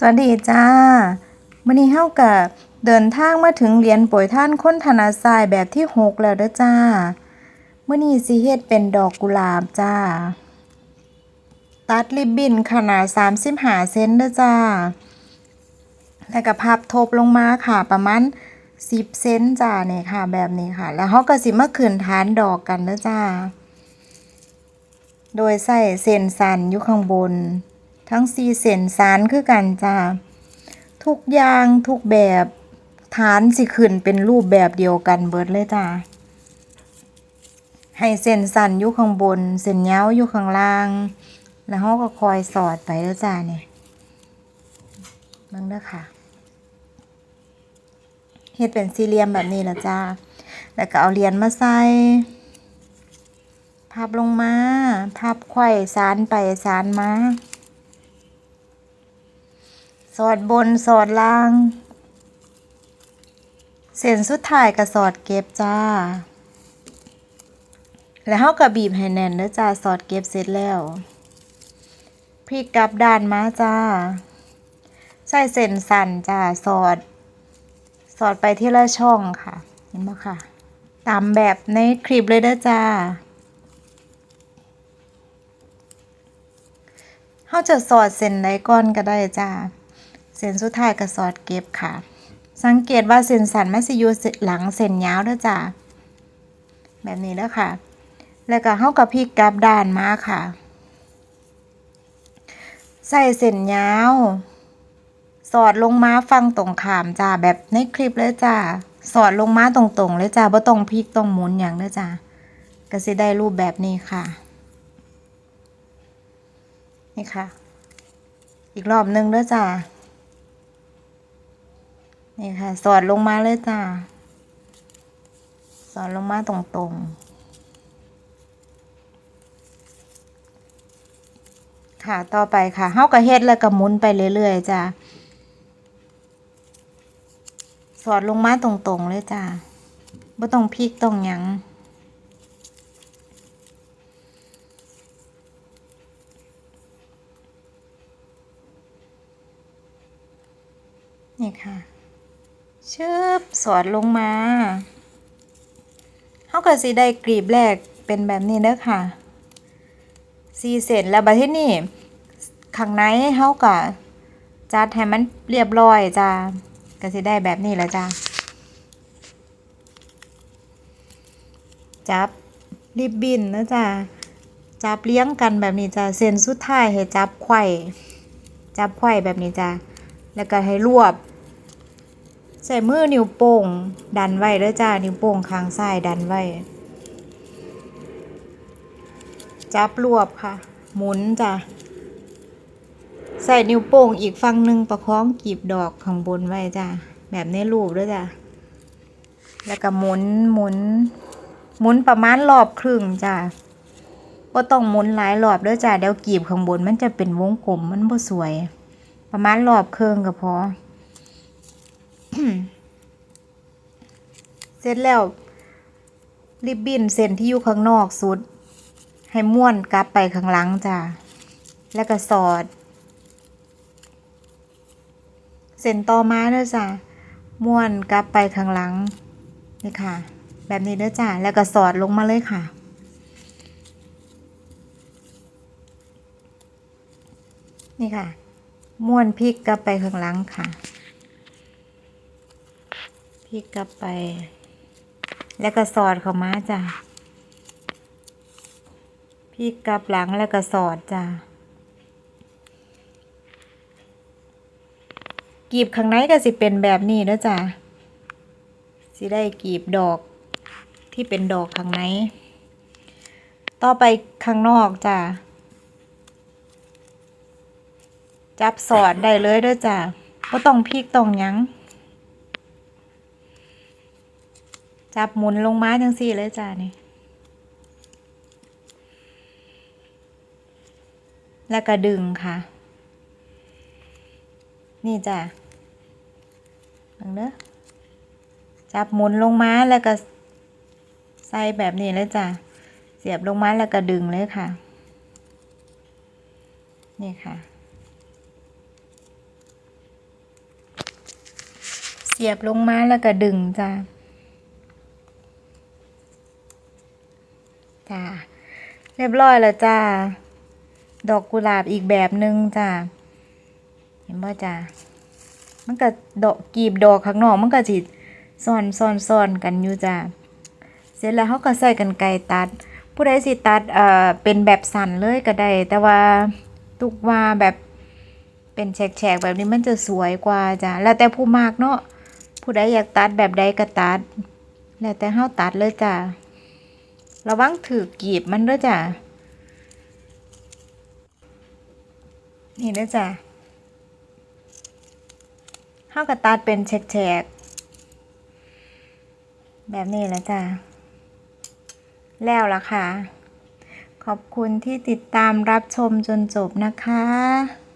สวัสดีจ้ามื้อนี้เฮาก็เดินทางมาถึงเหรียญโปรยท่านค้นถนัดซ้ายแบบที่6แล้วเด้อจ้ามื้อนี้สิเฮ็ดเป็นดอกกุหลาบจ้า ตัดริบบิ้นขนาด35เซนเด้อจ้า แล้วก็พับทบลงมาค่ะประมาณ10เซนจ้าเนี่ยค่ะ แบบนี้ค่ะ แล้วเฮาก็สิมาขึ้นฐานดอกกันเด้อจ้า โดยใส่เส้นสันอยู่ข้างบน ทั้งสี่เส้นสานคือกันจ้าทุกอย่างทุกแบบฐานสิขึ้นเป็นรูปแบบเดียวกันเบิดเลยจ้าให้เส้นสั้นอยู่ข้างบน เส้นยาวอยู่ข้างล่าง แล้วเราก็คอยสอดไปแล้วจ้าเนี่ยบิ่งเด้อค่ะเฮ็ดเป็นสี่เหลี่ยมแบบนี้ละจ้า แล้วก็เอาเหรียญมาใส่ พับลงมา พับไขว้สานไปสานมา สอดบนสอดล่าง เส้นสุดท้ายก็สอดเก็บจ้า แล้วเฮาก็บีบให้แน่นเด้อจ้าสอดเก็บเสร็จแล้วพลิกกลับด้านมาจ้า ใส่เส้นสั้นจ้าสอด สอดไปที่ละช่องค่ะ เห็นบ่ค่ะ ตามแบบในคลิปเลยเด้อจ้าเฮาจะสอดเส้นใดก่อนก็ได้จ้า เส้นสุดท้ายก็สอดเก็บค่ะ สังเกตว่าเส้นสันมันสิอยู่หลังเส้นยาวเด้อจ้าแบบนี้เด้อค่ะ แล้วก็เฮาก็พลิกกลับด้านมาค่ะ ใส่เส้นยาว สอดลงมาฟังตรงขามจ้าแบบในคลิปเลยจ้าสอดลงมาตรงๆเลยจ้าบ่ต้องพลิกต้องหมุนหยังเด้อจ้าก็สิได้รูปแบบนี้ค่ะ นี่ค่ะ อีกรอบนึงเด้อจ้า นี่ค่ะ สอดลงมาเลยจ้า สอดลงมาตรงๆ ค่ะ ต่อไปค่ะเฮาก็เฮ็ดแล้วก็หมุนไปเรื่อยๆจ้า สอดลงมาตรงๆเลยจ้าบ่ต้องพลิกต้องหยังนี่ค่ะ ชึบสอดลงมาเขาก็สิได้กรีบแรกเป็นแบบนี้เด้อค่ะสีเสร็จแล้วบัดทีนี้ข้างในเขาก็จัดให้มันเรียบร้อยจ้าก็สิได้แบบนี้แหละจ้าจับริบบินนะจ้าจับเลี้ยงกันแบบนี้จ้าเส้นสุดท้ายให้จับไขว้จับไขว้แบบนี้จ้าแล้วก็ให้รวบ ใส่มือนิ้วโป้ง ดันไว้เด้อจ้า นิ้วโป้งข้างซ้ายดันไว้ จับรวบค่ะ หมุนจ้ะใส่นิ้วโป้งอีกฝั่งหนึ่งประคองกีบดอกข้างบนไว้จ้ะแบบในรูปด้วยจ้ะแล้วก็หมุนหมุน หมุนประมาณรอบครึ่งจ้ะก็ต้องหมุนหลายรอบด้อจ้ะเดี๋ยวกีบข้างบนมันจะเป็นวงกลมมันบ่สวย ประมาณรอบครึ่งก็พอ เสร็จแล้ว ริบบิ้นเส้นที่อยู่ข้างนอกสุด ให้ม้วนกลับไปข้างหลังจ้ะแล้วก็สอด เส้นต่อมาเด้อจ้ะม้วนกลับไปข้างหลังนี่ค่ะ แบบนี้เด้อจ้ะแล้วก็สอดลงมาเลยค่ะนี่ค่ะ ม้วนพลิกกลับไปข้างหลังค่ะ พลิกกลับไป แล้วก็สอดเข้ามาจ้ะพลิกกลับหลังแล้วก็สอดจ้ะกีบข้างในก็สิเป็นแบบนี้นะจ้ะสิได้กีบดอกที่เป็นดอกข้างในต่อไปข้างนอกจ้ะจับสอดได้เลยด้อจ้ะก็ต้องพลิกต้องยัง จับหมุนลงมาจังสี่เลยจ้านี่ แล้วก็ดึงค่ะ นี่จ้ะดึงเด้อจับหมุนลงมาแล้วก็ใส่แบบนี้เลยจ้ะเสียบลงมาแล้วก็ดึงเลยค่ะ นี่ค่ะ เสียบลงมาแล้วก็ดึงจ้ะ จ้าเรียบร้อยแล้วจ้า ดอกกุหลาบอีกแบบหนึ่งจ้าเห็นบ่จ้ามันก็ดอกกีบดอกข้างนอกมันก็สิซ้อนซ้อนซ้อนกันอยู่จ้าเสร็จแล้วเขาก็ใส่กันไกตัด ผู้ใดสิตัดเอ่อเป็นแบบสั่นเลยก็ได้ แต่ว่าตุกว่าแบบเป็นแฉกๆแบบนี้มันจะสวยกว่าจ้ะแล้วแต่ผู้มากเนาะผู้ใดอยากตัดแบบใดก็ตัด แล้วแต่เฮาตัดเลยจ้ะ ระวังถือกีบมันด้อจ้ะ นี่ด้อจ้ะเฮาก็ตัดเป็นแฉกๆ แบบนี้แหละจ้ะ แล้วล่ะค่ะ ขอบคุณที่ติดตามรับชมจนจบนะคะ